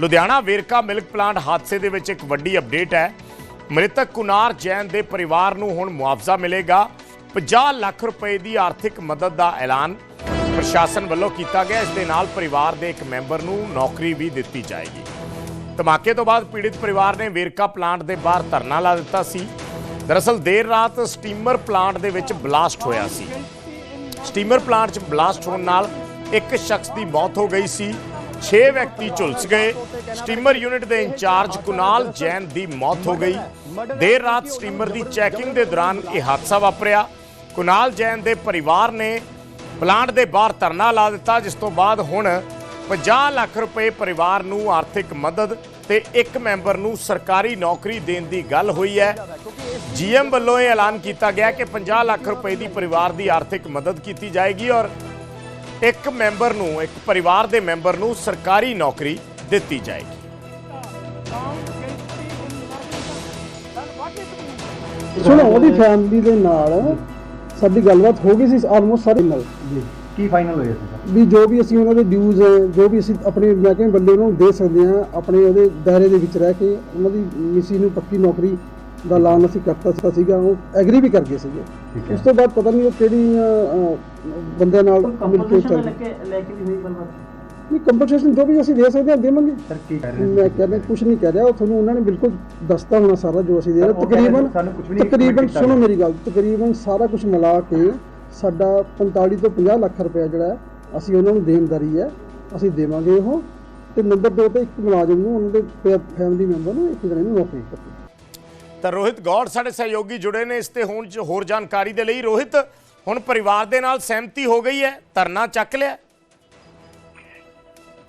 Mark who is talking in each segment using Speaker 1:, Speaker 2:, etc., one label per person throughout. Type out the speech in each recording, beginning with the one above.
Speaker 1: Ludhiana Verka milk plant ਹਾਦਸੇ ਦੇ ਵਿੱਚ ਇੱਕ ਵੱਡੀ ਅਪਡੇਟ ਹੈ। ਮ੍ਰਿਤਕ ਕੁਨਾਰ ਜੈਨ ਦੇ ਪਰਿਵਾਰ ਨੂੰ ਹੁਣ ਮੁਆਵਜ਼ਾ ਮਿਲੇਗਾ। 50 ਲੱਖ ਰੁਪਏ ਦੀ ਆਰਥਿਕ ਮਦਦ ਦਾ ਐਲਾਨ ਪ੍ਰਸ਼ਾਸਨ ਵੱਲੋਂ ਕੀਤਾ ਗਿਆ। ਇਸ ਦੇ ਨਾਲ ਪਰਿਵਾਰ ਦੇ ਇੱਕ ਮੈਂਬਰ ਨੂੰ ਨੌਕਰੀ ਵੀ ਦਿੱਤੀ ਜਾਏਗੀ। ਧਮਾਕੇ ਤੋਂ ਬਾਅਦ ਪੀੜਿਤ ਪਰਿਵਾਰ ਨੇ ਵੇਰਕਾ ਪਲਾਂਟ ਦੇ ਬਾਹਰ ਧਰਨਾ ਲਾ ਦਿੱਤਾ ਸੀ। ਦਰਅਸਲ ਦੇਰ ਰਾਤ ਸਟੀਮਰ ਪਲਾਂਟ ਦੇ ਵਿੱਚ ਬਲਾਸਟ ਹੋਇਆ ਸੀ। ਸਟੀਮਰ ਪਲਾਂਟ 'ਚ ਬਲਾਸਟ ਹੋਣ ਨਾਲ ਇੱਕ ਸ਼ਖਸ ਦੀ ਮੌਤ ਹੋ ਗਈ ਸੀ। 6 ਵਿਅਕਤੀ ਝੁਲਸ ਗਏ। ਸਟੀਮਰ ਯੂਨਿਟ ਦੇ ਇੰਚਾਰਜ ਕੁਨਾਲ ਜੈਨ ਦੀ ਮੌਤ ਹੋ ਗਈ। ਦੇਰ ਰਾਤ ਸਟੀਮਰ ਦੀ ਚੈਕਿੰਗ ਦੇ ਦੌਰਾਨ ਇਹ ਹਾਦਸਾ ਵਾਪਰਿਆ। ਕੁਨਾਲ ਜੈਨ ਦੇ ਪਰਿਵਾਰ ਨੇ ਪਲਾਂਟ ਦੇ ਬਾਹਰ ਧਰਨਾ ਲਾ ਦਿੱਤਾ, ਜਿਸ ਤੋਂ ਬਾਅਦ ਹੁਣ 50 ਲੱਖ ਰੁਪਏ ਪਰਿਵਾਰ ਨੂੰ ਆਰਥਿਕ ਮਦਦ ਤੇ ਇੱਕ ਮੈਂਬਰ ਨੂੰ ਸਰਕਾਰੀ ਨੌਕਰੀ ਦੇਣ ਦੀ ਗੱਲ ਹੋਈ ਹੈ। ਜੀਐਮ ਵੱਲੋਂ ਇਹ ਐਲਾਨ ਕੀਤਾ ਗਿਆ ਕਿ 50 ਲੱਖ ਰੁਪਏ ਦੀ ਪਰਿਵਾਰ ਦੀ ਆਰਥਿਕ ਮਦਦ ਕੀਤੀ ਜਾਏਗੀ ਔਰ ਇੱਕ ਮੈਂਬਰ ਨੂੰ ਇੱਕ ਪਰਿਵਾਰ ਦੇ ਮੈਂਬਰ ਨੂੰ ਸਰਕਾਰੀ ਨੌਕਰੀ ਦਿੱਤੀ ਜਾਏਗੀ।
Speaker 2: ਸੁਣੋ ਉਹਦੀ ਫੈਮਿਲੀ ਦੇ ਨਾਲ ਸਾਡੀ ਗੱਲਬਾਤ ਹੋ ਗਈ ਸੀ ਆਲਮੋਸਟ ਸਾਰੇ ਨਾਲ
Speaker 3: ਜੀ ਕੀ ਫਾਈਨਲ ਹੋਇਆ ਸੀ? ਸਰ
Speaker 2: ਵੀ ਜੋ ਵੀ ਅਸੀਂ ਉਹਨਾਂ ਦੇ ਡਿਊਜ਼ ਹੈ ਜੋ ਵੀ ਅਸੀਂ ਆਪਣੇ ਮਹਿਕਮੇ ਵੱਲੋਂ ਉਹਨਾਂ ਨੂੰ ਦੇ ਸਕਦੇ ਹਾਂ ਆਪਣੇ ਉਹਦੇ ਦਾਇਰੇ ਦੇ ਵਿੱਚ ਰਹਿ ਕੇ ਉਹਨਾਂ ਦੀ ਮਿਸੀ ਨੂੰ ਪੱਕੀ ਨੌਕਰੀ ਦਾ ਐਲਾਨ ਅਸੀਂ ਕਰਤਾ ਸੀ- ਸੀਗਾ ਉਹ ਐਗਰੀ ਵੀ ਕਰ ਗਏ ਸੀਗੇ। ਉਸ ਤੋਂ ਬਾਅਦ ਪਤਾ ਨਹੀਂ ਉਹ ਕਿਹੜੀ ਬੰਦਿਆਂ ਨਾਲ ਮਿਲ ਕੇ
Speaker 4: ਕੰਪਨਸੇਸ਼ਨ
Speaker 2: ਚੱਲ
Speaker 4: ਲੈ ਕੇ ਲੈ ਕੇ ਵੀ ਹੋਈ ਗੱਲਬਾਤ
Speaker 2: ਨਹੀਂ ਕੰਪਨਸੇਸ਼ਨ ਜੋ ਵੀ ਅਸੀਂ ਦੇ ਸਕਦੇ ਹਾਂ ਦੇਵਾਂਗੇ।
Speaker 3: ਸਰ ਕੀ ਕਹਿ ਰਹੇ
Speaker 2: ਮੈਂ ਕਹਿੰਦਾ ਕੁਝ ਨਹੀਂ ਕਹਿ ਰਿਹਾ ਉਹ ਤੁਹਾਨੂੰ ਉਹਨਾਂ ਨੇ ਬਿਲਕੁਲ ਦੱਸਤਾ ਹੋਣਾ ਸਾਰਾ ਜੋ ਅਸੀਂ ਦੇ ਰਹੇ ਤਕਰੀਬਨ
Speaker 3: ਸਾਨੂੰ ਕੁਛ ਵੀ ਨਹੀਂ
Speaker 2: ਤਕਰੀਬਨ ਸੁਣੋ। ਮੇਰੀ ਗੱਲ ਤਕਰੀਬਨ ਸਾਰਾ ਕੁਝ ਮਿਲਾ ਕੇ ਸਾਡਾ 45 ਤੋਂ 50 ਲੱਖ ਰੁਪਏ ਜਿਹੜਾ ਅਸੀਂ ਉਹਨਾਂ ਨੂੰ ਦੇਣਦਾਰੀ ਹੈ ਅਸੀਂ ਦੇਵਾਂਗੇ ਉਹ। ਤੇ ਨੰਬਰ 2 ਤੇ ਇੱਕ ਮੁਲਾਜ਼ਮ ਨੂੰ ਉਹਨਾਂ ਦੇ ਫੈਮਿਲੀ ਮੈਂਬਰ ਨੂੰ ਇੱਕ ਜਣੇ ਨੂੰ ਨੌਕਰੀ ਦਿੱਤੀ।
Speaker 1: ਤਾਂ ਰੋਹਿਤ ਗੌੜ ਸਾਡੇ ਸਹਿਯੋਗੀ ਜੁੜੇ ਨੇ, ਇਸ ਤੇ ਹੁਣ ਚ ਹੋਰ ਜਾਣਕਾਰੀ ਦੇ ਲਈ ਰੋਹਿਤ, ਹੁਣ ਪਰਿਵਾਰ ਦੇ ਨਾਲ ਸਹਿਮਤੀ ਹੋ ਗਈ ਹੈ, ਧਰਨਾ ਚੱਕ ਲਿਆ।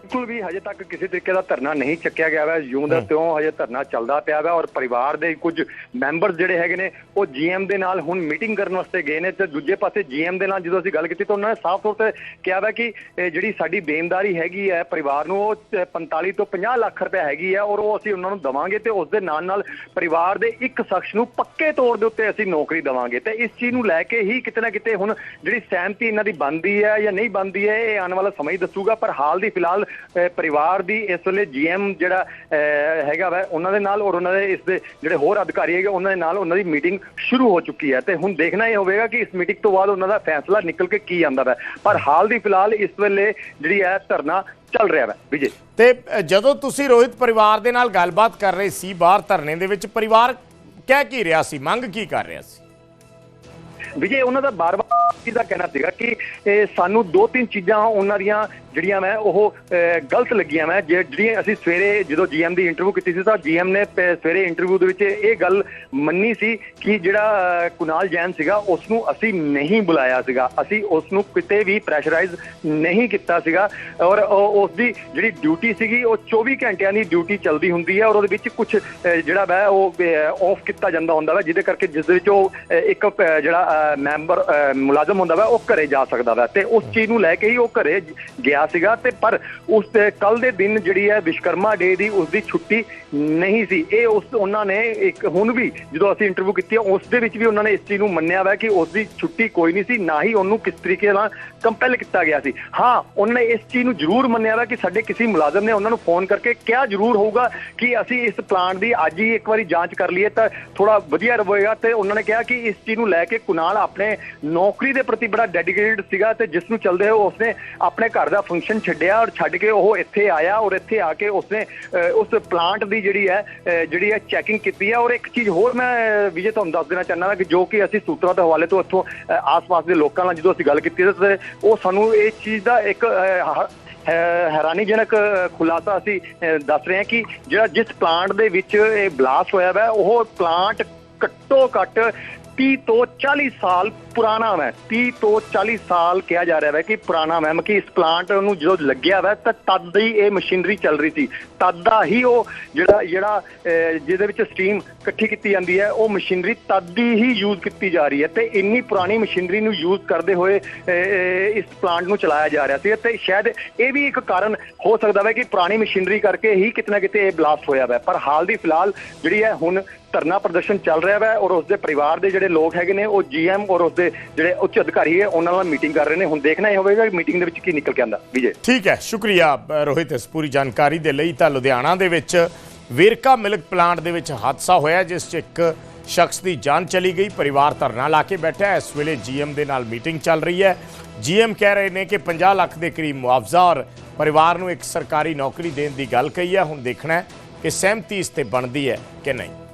Speaker 5: ਬਿਲਕੁਲ ਵੀ ਹਜੇ ਤੱਕ ਕਿਸੇ ਤਰੀਕੇ ਦਾ ਧਰਨਾ ਨਹੀਂ ਚੱਕਿਆ ਗਿਆ ਹੈ ਜਿਉਂ ਦਾ ਤਿਉਂ ਹਜੇ ਧਰਨਾ ਚੱਲਦਾ ਪਿਆ ਹੈ ਔਰ ਪਰਿਵਾਰ ਦੇ ਕੁਝ ਮੈਂਬਰ ਜਿਹੜੇ ਹੈਗੇ ਨੇ ਉਹ ਜੀਐਮ ਦੇ ਨਾਲ ਹੁਣ ਮੀਟਿੰਗ ਕਰਨ ਵਾਸਤੇ ਗਏ ਨੇ ਤੇ ਦੂਜੇ ਪਾਸੇ ਜੀਐਮ ਦੇ ਨਾਲ ਜਦੋਂ ਅਸੀਂ ਗੱਲ ਕੀਤੀ ਤਾਂ ਉਹਨਾਂ ਨੇ ਸਾਫ਼ ਤੌਰ ਤੇ ਕਿਹਾ ਹੈ ਕਿ ਜਿਹੜੀ ਸਾਡੀ ਦੇਣਦਾਰੀ ਹੈਗੀ ਹੈ ਪਰਿਵਾਰ ਨੂੰ ਉਹ 45 ਤੋਂ 50 ਲੱਖ ਰੁਪਏ ਹੈਗੀ ਹੈ ਔਰ ਉਹ ਅਸੀਂ ਉਹਨਾਂ ਨੂੰ ਦਵਾਂਗੇ ਤੇ ਉਸ ਦੇ ਨਾਲ ਨਾਲ ਪਰਿਵਾਰ ਦੇ ਇੱਕ ਸ਼ਖਸ ਨੂੰ ਪੱਕੇ ਤੌਰ ਦੇ ਉੱਤੇ ਅਸੀਂ ਨੌਕਰੀ ਦਵਾਂਗੇ। ਤੇ ਇਸ ਚੀਜ਼ ਨੂੰ ਲੈ ਕੇ ਹੀ ਕਿਤੇ ਨਾ ਕਿਤੇ ਹੁਣ ਜਿਹੜੀ ਸਹਿਮਤੀ ਇਹਨਾਂ ਦੀ ਬਣਦੀ ਹੈ ਜਾਂ ਨਹੀਂ ਬਣਦੀ ਹੈ ਇਹ ਆਉਣ ਵਾਲਾ ਸਮਾਂ ਹੀ ਦੱਸੂਗਾ। ਪਰ ਹਾਲ ਦੀ ਫਿਲਹਾਲ ਪਰਿਵਾਰ ਦੀ ਇਸ ਵੇਲੇ ਜੀਐਮ ਜਿਹੜਾ ਹੈਗਾ ਵਾ ਉਹਨਾਂ ਦੇ ਨਾਲ ਔਰ ਉਹਨਾਂ ਦੇ ਇਸ ਦੇ ਜਿਹੜੇ ਹੋਰ ਅਧਿਕਾਰੀ ਹੈਗੇ ਉਹਨਾਂ ਦੇ ਨਾਲ ਉਹਨਾਂ ਦੀ ਮੀਟਿੰਗ ਸ਼ੁਰੂ ਹੋ ਚੁੱਕੀ ਹੈ। ਤੇ ਹੁਣ ਦੇਖਣਾ ਇਹ ਹੋਵੇਗਾ ਕਿ ਇਸ ਮੀਟਿੰਗ ਤੋਂ ਬਾਅਦ ਉਹਨਾਂ ਦਾ ਫੈਸਲਾ ਨਿਕਲ ਕੇ ਕੀ ਆਉਂਦਾ ਵਾ। ਪਰ ਹਾਲ ਦੀ ਫਿਲਹਾਲ ਇਸ ਵੇਲੇ ਜਿਹੜੀ ਹੈ ਧਰਨਾ ਚੱਲ ਰਿਹਾ ਵਾ। ਵਿਜੇ?
Speaker 1: ਤੇ ਜਦੋਂ ਤੁਸੀਂ ਰੋਹਿਤ ਪਰਿਵਾਰ ਦੇ ਨਾਲ ਗੱਲਬਾਤ ਕਰ ਰਹੇ ਸੀ ਬਾਹਰ ਧਰਨੇ ਦੇ ਵਿੱਚ ਪਰਿਵਾਰ ਕਹਿ ਕੀ ਰਿਹਾ ਸੀ? ਮੰਗ ਕੀ ਕਰ ਰਿਹਾ ਸੀ?
Speaker 5: ਵਿਜੇ ਉਹਨਾਂ ਦਾ ਬਾਰ-ਬਾਰ ਦਾ ਕਹਿਣਾ ਸੀਗਾ ਕਿ ਸਾਨੂੰ ਦੋ ਤਿੰਨ ਚੀਜ਼ਾਂ ਉਹਨਾਂ ਦੀਆਂ ਜਿਹੜੀਆਂ ਮੈਂ ਉਹ ਗਲਤ ਲੱਗੀਆਂ ਮੈਂ, ਜੇ- ਜਿਹੜੀਆਂ ਅਸੀਂ ਸਵੇਰੇ ਜਦੋਂ ਜੀਐਮ ਦੀ ਇੰਟਰਵਿਊ ਕੀਤੀ ਸੀ ਤਾਂ ਜੀਐਮ ਨੇ ਸਵੇਰੇ ਇੰਟਰਵਿਊ ਦੇ ਵਿੱਚ ਇਹ ਗੱਲ ਮੰਨੀ ਸੀ ਕਿ ਜਿਹੜਾ ਕੁਨਾਲ ਜੈਨ ਸੀਗਾ ਉਸ ਨੂੰ ਅਸੀਂ ਨਹੀਂ ਬੁਲਾਇਆ ਸੀਗਾ। ਅਸੀਂ ਉਸ ਨੂੰ ਕਿਤੇ ਵੀ ਪ੍ਰੈਸ਼ਰਾਈਜ਼ ਨਹੀਂ ਕੀਤਾ ਸੀਗਾ। ਔਰ ਉਹ- ਉਸ ਦੀ ਜਿਹੜੀ ਡਿਊਟੀ ਸੀਗੀ, ਉਹ 24 ਘੰਟਿਆਂ ਦੀ ਡਿਊਟੀ ਚੱਲਦੀ ਹੁੰਦੀ ਹੈ। ਔਰ ਉਹਦੇ ਵਿੱਚ ਕੁਝ ਜਿਹੜਾ ਵਾ, ਉਹ ਆਫ ਕੀਤਾ ਜਾਂਦਾ ਹੁੰਦਾ ਵਾ, ਜਿਹਦੇ ਕਰਕੇ ਜਿਸ ਦੇ ਵਿੱਚ ਉਹ ਇੱਕ ਜਿਹੜਾ ਮੈਂਬਰ ਮੁਲਾਜ਼ਮ ਹੁੰਦਾ ਵਾ, ਉਹ ਘਰੇ ਜਾ ਸਕਦਾ ਵਾ। ਤੇ ਉਸ ਚੀਜ਼ ਨੂੰ ਲੈ ਕੇ ਹੀ ਉਹ ਘਰੇ ਗਿਆ ਸੀਗਾ ਤੇ ਪਰ ਉਸ ਕੱਲ ਦੇ ਦਿਨ ਜਿਹੜੀ ਹੈ ਵਿਸ਼ਕਰਮਾ ਡੇ ਦੀ ਉਸ ਦੀ ਛੁੱਟੀ ਨਹੀਂ ਸੀ। ਇਹ ਉਸ ਉਹਨਾਂ ਨੇ ਇੱਕ ਹੁਣ ਵੀ ਜਦੋਂ ਅਸੀਂ ਇੰਟਰਵਿਊ ਕੀਤੀ ਹੈ, ਉਸ ਦੇ ਵਿੱਚ ਵੀ ਉਹਨਾਂ ਨੇ ਇਸ ਚੀਜ਼ ਨੂੰ ਮੰਨਿਆ ਵਾ ਕਿ ਉਸ ਦੀ ਛੁੱਟੀ ਕੋਈ ਨਹੀਂ ਸੀ ਨਾ ਹੀ ਉਹਨੂੰ ਕਿਸ ਤਰੀਕੇ ਨਾਲ ਕੰਪੈਲ ਕੀਤਾ ਗਿਆ ਸੀ। ਹਾਂ ਉਹਨਾਂ ਨੇ ਇਸ ਚੀਜ਼ ਨੂੰ ਜ਼ਰੂਰ ਮੰਨਿਆ ਵਾ ਕਿ ਸਾਡੇ ਕਿਸੇ ਮੁਲਾਜ਼ਮ ਨੇ ਉਹਨਾਂ ਨੂੰ ਫੋਨ ਕਰਕੇ ਕਿਹਾ ਜ਼ਰੂਰ ਹੋਊਗਾ ਕਿ ਅਸੀਂ ਇਸ ਪਲਾਂਟ ਦੀ ਅੱਜ ਹੀ ਇੱਕ ਵਾਰੀ ਜਾਂਚ ਕਰ ਲਈਏ ਤਾਂ ਥੋੜਾ ਵਧੀਆ ਰਹੇਗਾ ਤੇ ਉਹਨਾਂ ਨੇ ਕਿਹਾ ਕਿ ਇਸ ਚੀਜ਼ ਨੂੰ ਲੈ ਕੇ ਕੁਨਾਲ ਆਪਣੇ ਨੌਕਰੀ ਦੇ ਪ੍ਰਤੀ ਬੜਾ ਡੈਡੀਕੇਟਡ ਸੀਗਾ ਤੇ ਜਿਸ ਨੂੰ ਚਲਦੇ ਹੋਏ ਉਸਨੇ ਆਪਣੇ ਘਰ ਦਾ ਫੰਕਸ਼ਨ ਛੱਡਿਆ ਔਰ ਛੱਡ ਕੇ ਉਹ ਇੱਥੇ ਆਇਆ ਔਰ ਇੱਥੇ ਆ ਕੇ ਉਸਨੇ ਉਸ ਪਲਾਂਟ ਦੀ ਜਿਹੜੀ ਹੈ ਜਿਹੜੀ ਹੈ ਚੈਕਿੰਗ ਕੀਤੀ ਹੈ। ਔਰ ਇੱਕ ਚੀਜ਼ ਹੋਰ ਮੈਂ ਵਿਜੇ ਤੁਹਾਨੂੰ ਦੱਸ ਦੇਣਾ ਚਾਹੁੰਦਾ ਕਿ ਜੋ ਕਿ ਅਸੀਂ ਸੂਤਰਾਂ ਦੇ ਹਵਾਲੇ ਤੋਂ ਇੱਥੋਂ ਆਸ-ਪਾਸ ਦੇ ਲੋਕਾਂ ਨਾਲ ਜਦੋਂ ਅਸੀਂ ਗੱਲ ਕੀਤੀ ਤਾਂ ਉਹ ਸਾਨੂੰ ਇਹ ਚੀਜ਼ ਦਾ ਇੱਕ ਹੈਰਾਨੀਜਨਕ ਖੁਲਾਸਾ ਅਸੀਂ ਦੱਸ ਰਹੇ ਹਾਂ ਕਿ ਜਿਹੜਾ ਜਿਸ ਪਲਾਂਟ ਦੇ ਵਿੱਚ ਇਹ ਬਲਾਸਟ ਹੋਇਆ ਵਾ, ਉਹ ਪਲਾਂਟ ਘੱਟੋ ਘੱਟ 30 ਤੋਂ 40 ਸਾਲ ਪੁਰਾਣਾ ਹੈ 30 ਤੋਂ 40 ਸਾਲ ਕਿਹਾ ਜਾ ਰਿਹਾ ਹੈ ਕਿ ਪੁਰਾਣਾ ਹੈ ਕਿ ਇਸ ਪਲਾਂਟ ਨੂੰ ਜਦੋਂ ਲੱਗਿਆ ਵੈ, ਤਾਂ ਤਦ ਹੀ ਇਹ ਮਸ਼ੀਨਰੀ ਚੱਲ ਰਹੀ ਸੀ। ਤਦ ਦਾ ਹੀ ਉਹ ਜਿਹੜਾ ਜਿਹੜਾ ਜਿਹਦੇ ਵਿੱਚ ਸਟੀਮ ਇਕੱਠੀ ਕੀਤੀ ਜਾਂਦੀ ਹੈ, ਉਹ ਮਸ਼ੀਨਰੀ ਤਦ ਦੀ ਹੀ ਯੂਜ਼ ਕੀਤੀ ਜਾ ਰਹੀ ਹੈ। ਤੇ ਇੰਨੀ ਪੁਰਾਣੀ ਮਸ਼ੀਨਰੀ ਨੂੰ ਯੂਜ਼ ਕਰਦੇ ਹੋਏ ਇਸ ਪਲਾਂਟ ਨੂੰ ਚਲਾਇਆ ਜਾ ਰਿਹਾ ਸੀ। ਤੇ ਸ਼ਾਇਦ ਇਹ ਵੀ ਇੱਕ ਕਾਰਨ ਹੋ ਸਕਦਾ ਹੈ ਕਿ ਪੁਰਾਣੀ ਮਸ਼ੀਨਰੀ ਕਰਕੇ ਹੀ ਕਿਤੇ ਨਾ ਕਿਤੇ ਇਹ ਬਲਾਸਟ ਹੋਇਆ ਹੈ ਪਰ ਹਾਲ ਦੀ ਫਿਲਹਾਲ ਜਿਹੜੀ ਹੈ ਹੁਣ ਧਰਨਾ ਪ੍ਰਦਰਸ਼ਨ ਚੱਲ ਰਿਹਾ ਹੈ ਔਰ ਉਸਦੇ ਪਰਿਵਾਰ ਦੇ ਜਿਹੜੇ ਲੋਕ ਹੈਗੇ ਨੇ, ਉਹ ਜੀਐਮ ਔਰ ਉਸਦੇ ਜਿਹੜੇ ਉੱਚ ਅਧਿਕਾਰੀ ਹੈ, ਉਹਨਾਂ ਨਾਲ ਮੀਟਿੰਗ ਕਰ ਰਹੇ ਨੇ। ਹੁਣ ਦੇਖਣਾ ਇਹ ਹੋਵੇਗਾ ਮੀਟਿੰਗ ਦੇ ਵਿੱਚ ਕੀ ਨਿਕਲ ਕੇ ਆਉਂਦਾ। ਵਿਜੇ?
Speaker 1: ਠੀਕ ਹੈ, ਸ਼ੁਕਰੀਆ ਰੋਹਿਤ ਇਸ ਪੂਰੀ ਜਾਣਕਾਰੀ ਦੇ ਲਈ। ਤਾਂ ਲੁਧਿਆਣਾ ਦੇ ਵਿੱਚ ਵੇਰਕਾ ਮਿਲਕ ਪਲਾਂਟ ਦੇ ਵਿੱਚ ਹਾਦਸਾ ਹੋਇਆ, ਜਿਸ 'ਚ ਇੱਕ ਸ਼ਖਸ ਦੀ ਜਾਨ ਚਲੀ ਗਈ। ਪਰਿਵਾਰ ਧਰਨਾ ਲਾ ਕੇ ਬੈਠਾ ਇਸ ਵੇਲੇ ਜੀਐਮ ਦੇ ਨਾਲ ਮੀਟਿੰਗ ਚੱਲ ਰਹੀ ਹੈ। ਜੀਐਮ ਕਹਿ ਰਹੇ ਨੇ ਕਿ 50 ਲੱਖ ਦੇ ਕਰੀਬ ਮੁਆਵਜ਼ਾ ਔਰ ਪਰਿਵਾਰ ਨੂੰ ਇੱਕ ਸਰਕਾਰੀ ਨੌਕਰੀ ਦੇਣ ਦੀ ਗੱਲ ਕਹੀ ਹੈ। ਹੁਣ ਦੇਖਣਾ ਕਿ ਸਹਿਮਤੀ ਇਸ ਤੇ ਬਣਦੀ ਹੈ ਕਿ ਨਹੀਂ।